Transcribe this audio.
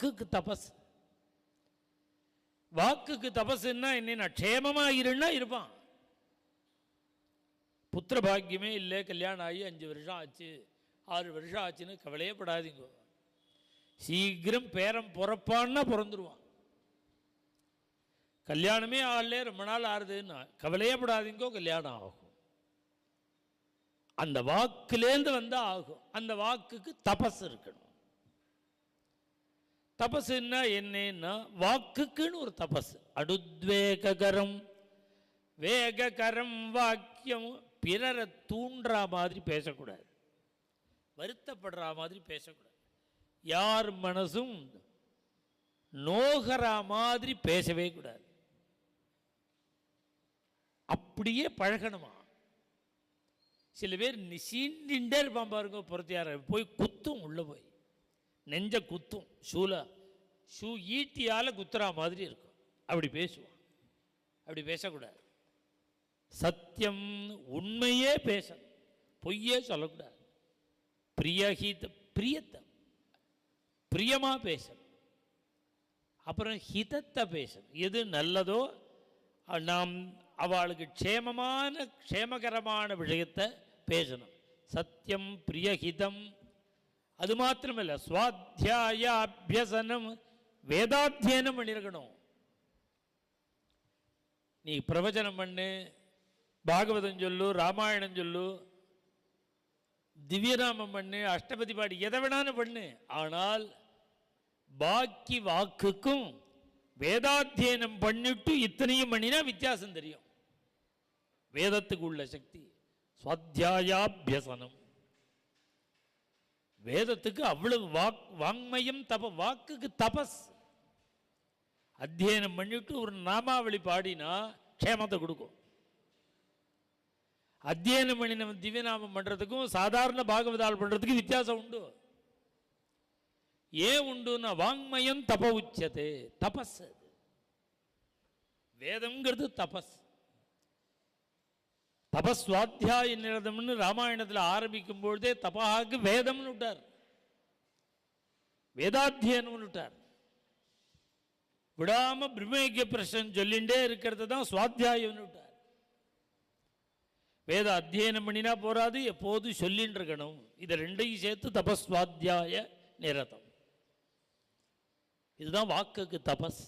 வாக்குக்கு தபஸ். வாக்குக்கு தபஸ்ன்னா என்ன க்ஷேமமாக இருன்னா இருப்பான். புத்திர பாக்கியமே இல்லை கல்யாணம் ஆகி அஞ்சு வருஷம் ஆச்சு. ஆறு வருஷம் ஆச்சுன்னு கவலையே படாதீங்க. சீக்கிரம் பேரம் பிறப்பான்னா பிறந்துருவான். கல்யாணமே ஆகல ரொம்ப நாள் ஆறுதுன்னா கவலையே படாதீங்கோ கல்யாணம் ஆகும். அந்த வாக்குலேருந்து வந்தால் ஆகும். அந்த வாக்குக்கு தபஸ் இருக்கணும். தபசுன்னா என்னன்னா வாக்குக்குன்னு ஒரு தபஸ் அடுத்வேககரம் வேககரம் வாக்கியம். பிறரை தூண்டுற மாதிரி பேசக்கூடாது. வருத்தப்படுற மாதிரி பேசக்கூடாது. யார் மனசும் நோகிற மாதிரி பேசவே கூடாது. அப்படியே பழகணுமா? சில பேர் சீண்டின்ண்டே இருப்பான் பாருங்க பொறுத்தியார. போய் குத்தும் உள்ளே போய். நெஞ்ச குத்தும் ஷூல ஷூ ஈட்டியால் குத்துறா மாதிரி இருக்கும். அப்படி பேசுவான். அப்படி பேசக்கூடாது. சத்தியம் உண்மையே பேசணும். பொய்யே சொல்லக்கூடாது. பிரியஹீத பிரியத்தை பிரியமாக பேசணும். அப்புறம் ஹிதத்தை பேசணும். எது நல்லதோ நாம் அவளுக்கு க்ஷேமமான க்ஷேமகரமான விஷயத்தை பேசணும். சத்தியம் பிரியஹிதம் அது மாத்திரமல்ல சுவாத்தியாய அபியசனம் வேதாத்தியனம் பண்ணியிருக்கணும் நீ பிரவச்சனம் பண்ணு பாகவதம் சொல்லு ராமாயணம் சொல்லு திவ்யநாமம் பண்ணு அஷ்டபதி பாடி எதை வேணாலும் பண்ணு. ஆனால் பாக்கி வாக்குக்கும் வேதாத்தியனம் பண்ணிட்டு இத்தனையும் பண்ணினா வித்தியாசம் தெரியும். வேதத்துக்கு உள்ள சக்தி சுவாத்தியாயாபியசனம். வேதத்துக்கு அவ்வளவு வாக் வாங்மயம் தப வாக்குக்கு தபஸ். அத்தியனம் பண்ணிட்டு ஒரு நாமாவளி பாடினா க்ஷேமத்தை கொடுக்கும். அத்தியனம் நம்ம திவ்யநாமம் பண்ணுறதுக்கும் சாதாரண பாகவதால் பண்ணுறதுக்கும் வித்தியாசம் உண்டு. ஏன் உண்டுன்னா வாங்மயம் தப உச்சது தபஸ் அது. வேதம்ங்கிறது தபஸ். தபஸ்வாத்தியாய நிரதம்னு ராமாயணத்தில் ஆரம்பிக்கும் பொழுதே தபாக்கு வேதம்னு விட்டார். வேதாத்தியனம்னு விட்டார். விடாம பிரம்மேக்கிய பிரசன் சொல்லிகிட்டே இருக்கிறது தான் சுவாத்தியாயம்னு விட்டார். வேத அத்தியனம் பண்ணினா போகாது எப்போதும் சொல்லின்னு இருக்கணும் இதை ரெண்டையும் சேர்த்து தபஸ்வாத்தியாய நிரதம். இதுதான் வாக்குக்கு தபஸ்.